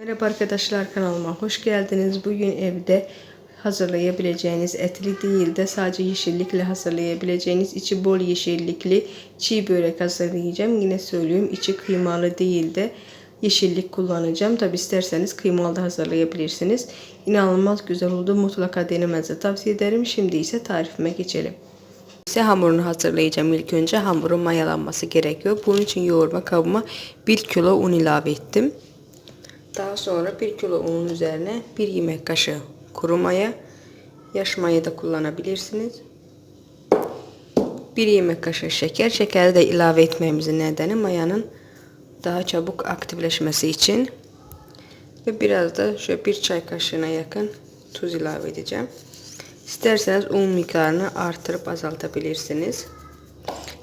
Merhaba arkadaşlar kanalıma hoş geldiniz. Bugün evde hazırlayabileceğiniz etli değil de sadece yeşillikle hazırlayabileceğiniz içi bol yeşillikli çiğ börek hazırlayacağım. Yine söylüyorum içi kıymalı değil de yeşillik kullanacağım. Tabi isterseniz kıymalı da hazırlayabilirsiniz. İnanılmaz güzel oldu. Mutlaka denemenizi tavsiye ederim. Şimdi ise tarifime geçelim. İse hamurunu hazırlayacağım. İlk önce hamurun mayalanması gerekiyor. Bunun için yoğurma kabıma 1 kilo un ilave ettim. Daha sonra 1 kilo unun üzerine 1 yemek kaşığı kuru maya, yaş maya da kullanabilirsiniz. 1 yemek kaşığı şeker. Şekeri de ilave etmemizin nedeni mayanın daha çabuk aktifleşmesi için. Ve biraz da şöyle bir çay kaşığına yakın tuz ilave edeceğim. İsterseniz un miktarını artırıp azaltabilirsiniz.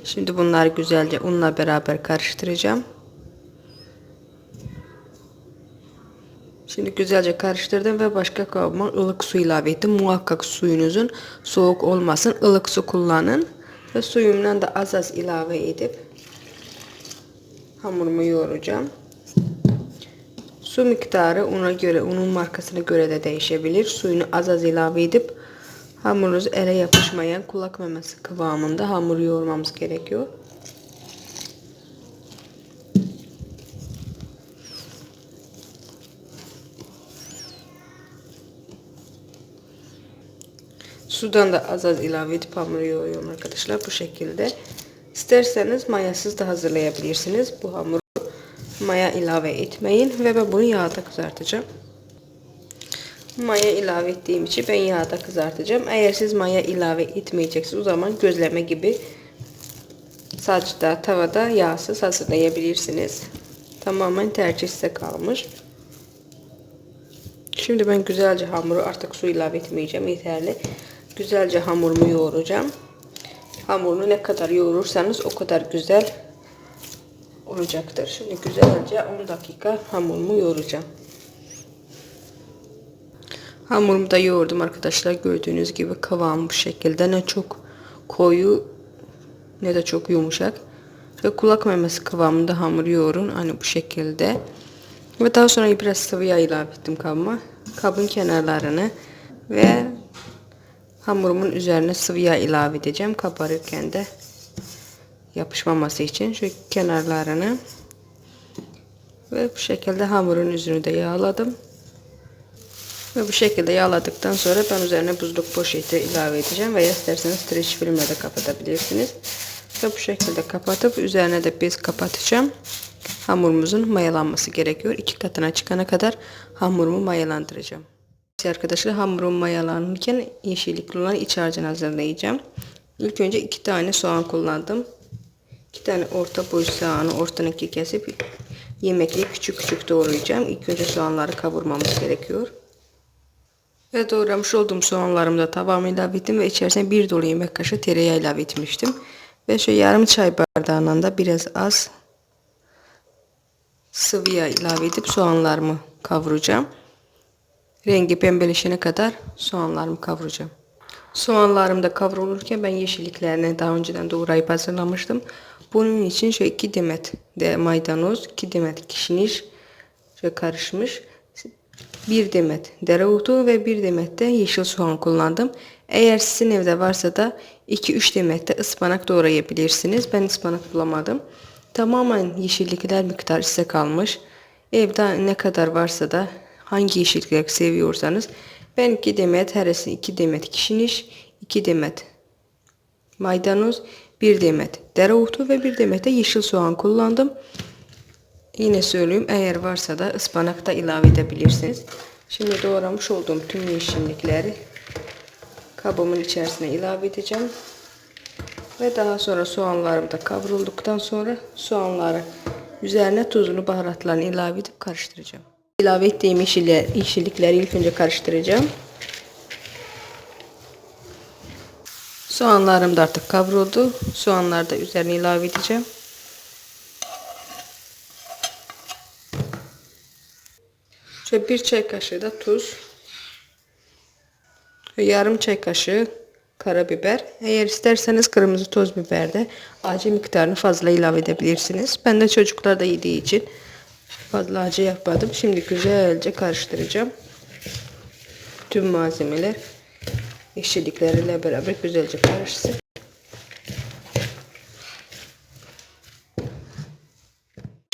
Şimdi bunları güzelce unla beraber karıştıracağım. Şimdi güzelce karıştırdım ve başka kabıma ılık su ilave ettim. Muhakkak suyunuzun soğuk olmasın. ılık su kullanın. Ve suyumdan da az az ilave edip hamurumu yoğuracağım. Su miktarı una göre, unun markasına göre de değişebilir. Suyunu az az ilave edip hamurunuz ele yapışmayan kulak memesi kıvamında hamur yoğurmamız gerekiyor. Sudan da az az ilave edip hamuru yoğuruyorum arkadaşlar bu şekilde. İsterseniz mayasız da hazırlayabilirsiniz. Bu hamuru maya ilave etmeyin ve ben bunu yağda kızartacağım. Maya ilave ettiğim için ben yağda kızartacağım. Eğer siz maya ilave etmeyeceksiniz o zaman gözleme gibi saçta tavada yağsız hazırlayabilirsiniz. Tamamen tercih size kalmış. Şimdi ben güzelce hamuru artık su ilave etmeyeceğim yeterli. Güzelce hamurumu yoğuracağım. Hamurunu ne kadar yoğurursanız o kadar güzel olacaktır. Şimdi güzelce 10 dakika hamurumu yoğuracağım. Hamurumu da yoğurdum arkadaşlar. Gördüğünüz gibi kıvamı bu şekilde. Ne çok koyu ne de çok yumuşak. Ve kulak memesi kıvamında hamur yoğurun. Hani bu şekilde. Ve daha sonra biraz sıvı yağ ilave ettim kabıma. Kabın kenarlarını ve hamurumun üzerine sıvı yağ ilave edeceğim. Kabarırken de yapışmaması için şu kenarlarını ve bu şekilde hamurun yüzünü de yağladım. Ve bu şekilde yağladıktan sonra ben üzerine buzluk poşeti ilave edeceğim veya isterseniz streç filmle de kapatabilirsiniz. Ve bu şekilde kapatıp üzerine de bez kapatacağım. Hamurumuzun mayalanması gerekiyor. İki katına çıkana kadar hamurumu mayalandıracağım. Arkadaşlar hamurum mayalanırken yeşillikli olan iç harcını hazırlayacağım. İlk önce iki tane soğan kullandım. İki tane orta boy soğanı ortadan iki kesip yemekli küçük küçük doğrayacağım. İlk önce soğanları kavurmamız gerekiyor. Ve doğramış olduğum soğanlarımı da tavama ilave ettim ve içerisine bir dolu yemek kaşığı tereyağı ilave etmiştim. Ve şöyle yarım çay bardağından da biraz az sıvı yağ ilave edip soğanlarımı kavuracağım. Rengi pembeleşene kadar soğanlarımı kavuracağım. Soğanlarım da kavrulurken ben yeşilliklerini daha önceden doğrayıp hazırlamıştım. Bunun için şöyle iki demet de maydanoz, iki demet kişniş şöyle karışmış. Bir demet dereotu ve bir demet de yeşil soğan kullandım. Eğer sizin evde varsa da 2-3 demet de ıspanak doğrayabilirsiniz. Ben ıspanak bulamadım. Tamamen yeşillikler miktarı size kalmış. Evde ne kadar varsa da hangi yeşillikler seviyorsanız ben 2 demet heresi 2 demet kişniş, 2 demet maydanoz, 1 demet dereotu ve 1 demet de yeşil soğan kullandım. Yine söyleyeyim eğer varsa da ıspanak da ilave edebilirsiniz. Şimdi doğramış olduğum tüm yeşillikleri kabımın içerisine ilave edeceğim. Ve daha sonra soğanlarım da kavrulduktan sonra soğanları üzerine tuzunu baharatlarını ilave edip karıştıracağım. İlave ettiğim yeşillikleri ilk önce karıştıracağım. Soğanlarım da artık kavruldu. Soğanları da üzerine ilave edeceğim. Şöyle bir çay kaşığı da tuz. Yarım çay kaşığı karabiber. Eğer isterseniz kırmızı toz biber de acı miktarını fazla ilave edebilirsiniz. Ben de çocuklar da yediği için Fazla acı yapmadım. Şimdi güzelce karıştıracağım. Tüm malzemeler yeşillikleriyle beraber güzelce karışsın.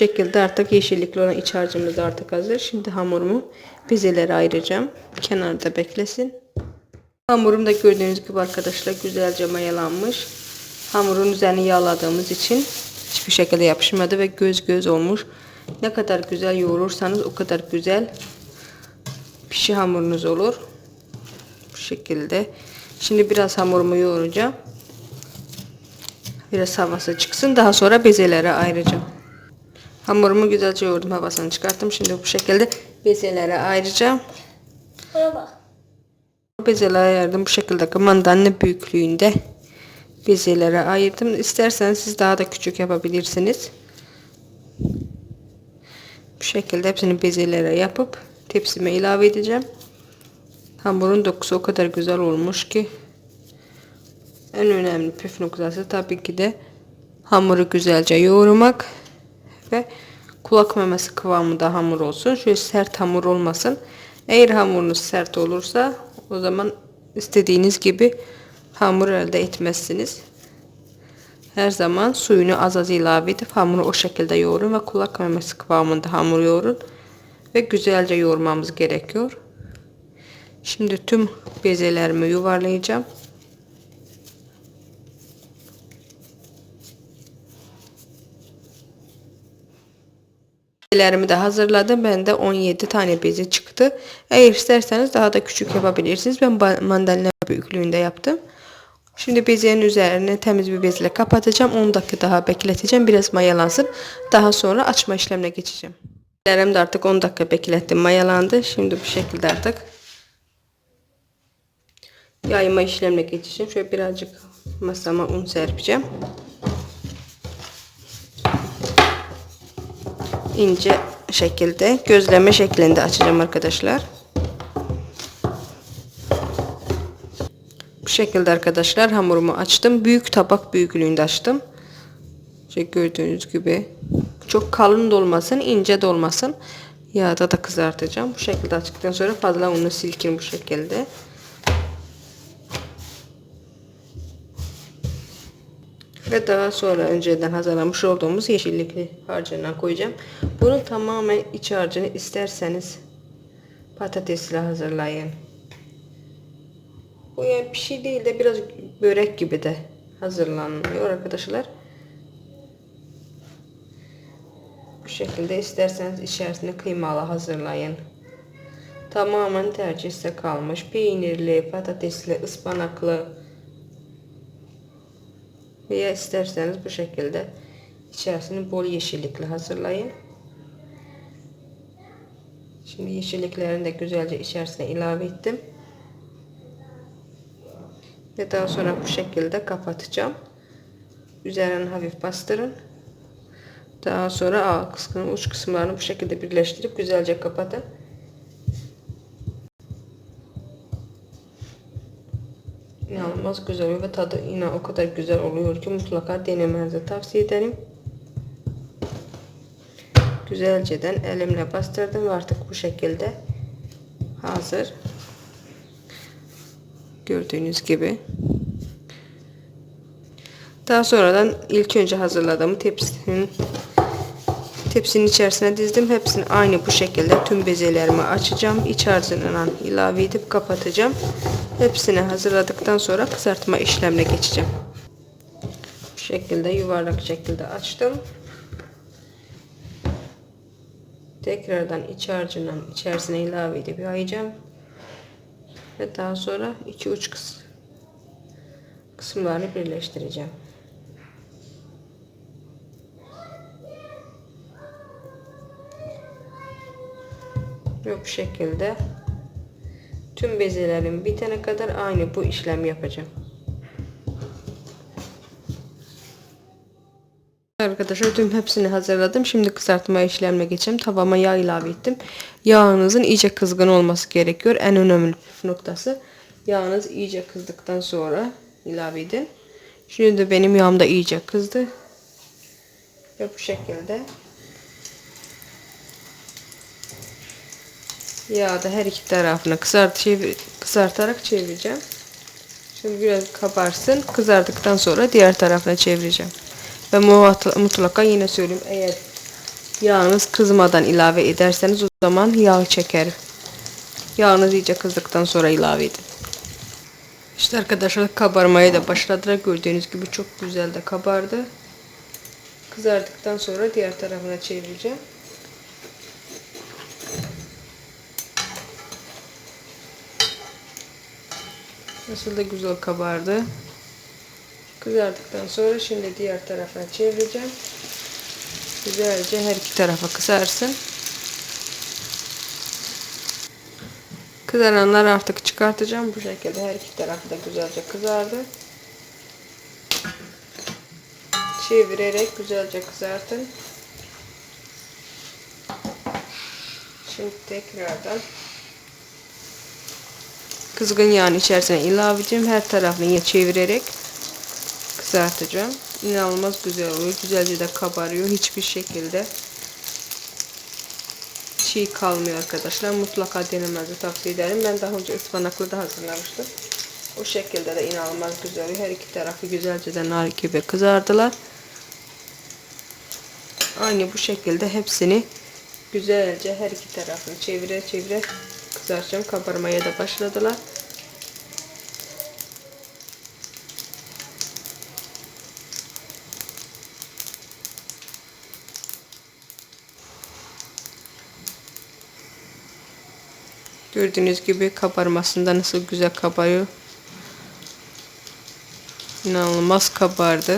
Bu şekilde artık yeşillikli olan iç harcımız artık hazır. Şimdi hamurumu bezelere ayıracağım. Kenarda beklesin. Hamurum da gördüğünüz gibi arkadaşlar güzelce mayalanmış. Hamurun üzerini yağladığımız için hiçbir şekilde yapışmadı ve göz göz olmuş. Ne kadar güzel yoğurursanız o kadar güzel pişi hamurunuz olur. Bu şekilde. Şimdi biraz hamurumu yoğuracağım. Biraz havası çıksın. Daha sonra bezelere ayıracağım. Hamurumu güzelce yoğurdum. Havasını çıkarttım. Şimdi bu şekilde bezelere ayıracağım. Buraya bak. Bezelere ayırdım. Bu şekilde mandalina büyüklüğünde bezelere ayırdım. İsterseniz siz daha da küçük yapabilirsiniz. Bu şekilde hepsini bezelere yapıp tepsime ilave edeceğim. Hamurun dokusu o kadar güzel olmuş ki en önemli püf noktası tabii ki de hamuru güzelce yoğurmak ve kulak memesi kıvamında hamur olsun. Şöyle sert hamur olmasın. Eğer hamurunuz sert olursa o zaman istediğiniz gibi hamur elde etmezsiniz. Her zaman suyunu az az ilave edip hamuru o şekilde yoğurun ve kulak memesi kıvamında hamur yoğurun. Ve güzelce yoğurmamız gerekiyor. Şimdi tüm bezelerimi yuvarlayacağım. Bezelerimi de hazırladım. Bende 17 tane beze çıktı. Eğer isterseniz daha da küçük yapabilirsiniz. Ben mandalina büyüklüğünde yaptım. Şimdi bezenin üzerine temiz bir bezle kapatacağım. 10 dakika daha bekleteceğim. Biraz mayalansın. Daha sonra açma işlemine geçeceğim. Bezelerimi de artık 10 dakika beklettim. Mayalandı. Şimdi bu şekilde artık yayma işlemine geçeceğim. Şöyle birazcık masama un serpeceğim. ince şekilde gözleme şeklinde açacağım arkadaşlar. Şekilde arkadaşlar hamurumu açtım. Büyük tabak büyüklüğünde açtım. İşte gördüğünüz gibi çok kalın da olmasın, ince de olmasın. Yağda da kızartacağım. Bu şekilde açtıktan sonra fazla unu silkin bu şekilde. Ve daha sonra önceden hazırlamış olduğumuz yeşillikli harcına koyacağım. Bunu tamamen iç harcını isterseniz patatesle hazırlayın. Bu yani bir şey değil de biraz börek gibi de hazırlanıyor arkadaşlar. Bu şekilde isterseniz içerisine kıymalı hazırlayın. Tamamen tercih size kalmış. Peynirli, patatesli, ıspanaklı, veya isterseniz bu şekilde içerisini bol yeşillikle hazırlayın. Şimdi yeşilliklerini de güzelce içerisine ilave ettim. Ve daha sonra bu şekilde kapatacağım. Üzerine hafif bastırın. Daha sonra alt kısmını, uç kısımlarını bu şekilde birleştirip güzelce kapatın. İnanılmaz güzel ve tadı yine o kadar güzel oluyor ki mutlaka denemenizi tavsiye ederim. Güzelceden elimle bastırdım ve artık bu şekilde hazır. Gördüğünüz gibi. Daha sonradan ilk önce hazırladığım tepsinin tepsinin içerisine dizdim. Hepsini aynı bu şekilde tüm bezelerimi açacağım. İç harcından ilave edip kapatacağım. Hepsini hazırladıktan sonra kızartma işlemine geçeceğim. Bu şekilde yuvarlak şekilde açtım. Tekrardan iç harcından içerisine ilave edip yayacağım. Ve daha sonra iki uç kıs kısımlarını birleştireceğim. Ve bu şekilde tüm bezelerim bitene kadar aynı bu işlem yapacağım. Arkadaşlar tüm hepsini hazırladım. Şimdi kızartma işlemine geçeceğim. Tavama yağ ilave ettim. Yağınızın iyice kızgın olması gerekiyor. En önemli noktası. Yağınız iyice kızdıktan sonra ilave edin. Şimdi de benim yağım da iyice kızdı. Ve bu şekilde Yağda her iki tarafını kızart, çevir, kızartarak çevireceğim. Şimdi biraz kabarsın. Kızardıktan sonra diğer tarafına çevireceğim. Ve mutlaka yine söyleyeyim eğer yağınız kızmadan ilave ederseniz o zaman yağ çeker. Yağınız iyice kızdıktan sonra ilave edin. İşte arkadaşlar kabarmaya da başladılar. Gördüğünüz gibi çok güzel de kabardı. Kızardıktan sonra diğer tarafına çevireceğim. Nasıl da güzel kabardı. Kızardıktan sonra şimdi diğer tarafına çevireceğim. Güzelce her iki tarafa kızarsın. Kızaranlar artık çıkartacağım. Bu şekilde her iki tarafı da güzelce kızardı. Çevirerek güzelce kızartın. Şimdi tekrardan kızgın yağın içerisine ilave edeceğim. Her tarafını çevirerek kızartacağım. İnanılmaz güzel oluyor. Güzelce de kabarıyor. Hiçbir şekilde çiğ kalmıyor arkadaşlar. Mutlaka denemenizi tavsiye ederim. Ben daha önce ıspanaklı da hazırlamıştım. O şekilde de inanılmaz güzel. Her iki tarafı güzelce de nar gibi kızardılar. Aynı bu şekilde hepsini güzelce her iki tarafını çevire çevire kızartacağım. Kabarmaya da başladılar. Gördüğünüz gibi kabarmasında nasıl güzel kabarıyor. İnanılmaz kabardı.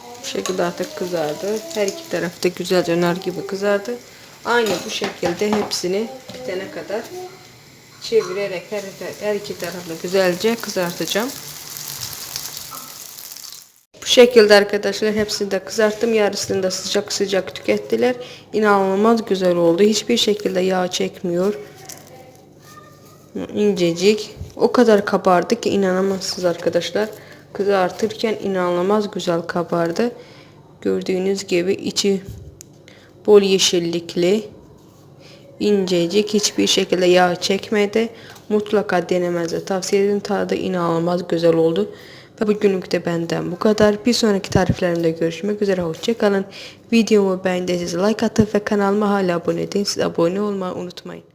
Bu şekilde artık kızardı. Her iki tarafta güzelce nar gibi kızardı. Aynı bu şekilde hepsini bitene kadar çevirerek her, her iki tarafını güzelce kızartacağım. Bu şekilde arkadaşlar hepsini de kızarttım. Yarısını da sıcak sıcak tükettiler. İnanılmaz güzel oldu. Hiçbir şekilde yağ çekmiyor. İncecik. O kadar kabardı ki inanamazsınız arkadaşlar. Kızartırken inanılmaz güzel kabardı. Gördüğünüz gibi içi bol yeşillikli incecik hiçbir şekilde yağ çekmedi. Mutlaka denemenizi tavsiye ederim. Tadı inanılmaz güzel oldu. Ve bugünlük de benden bu kadar. Bir sonraki tariflerimde görüşmek üzere. Hoşçakalın. Videomu beğendiyseniz like atıp ve kanalıma hala abone değilseniz abone olmayı unutmayın.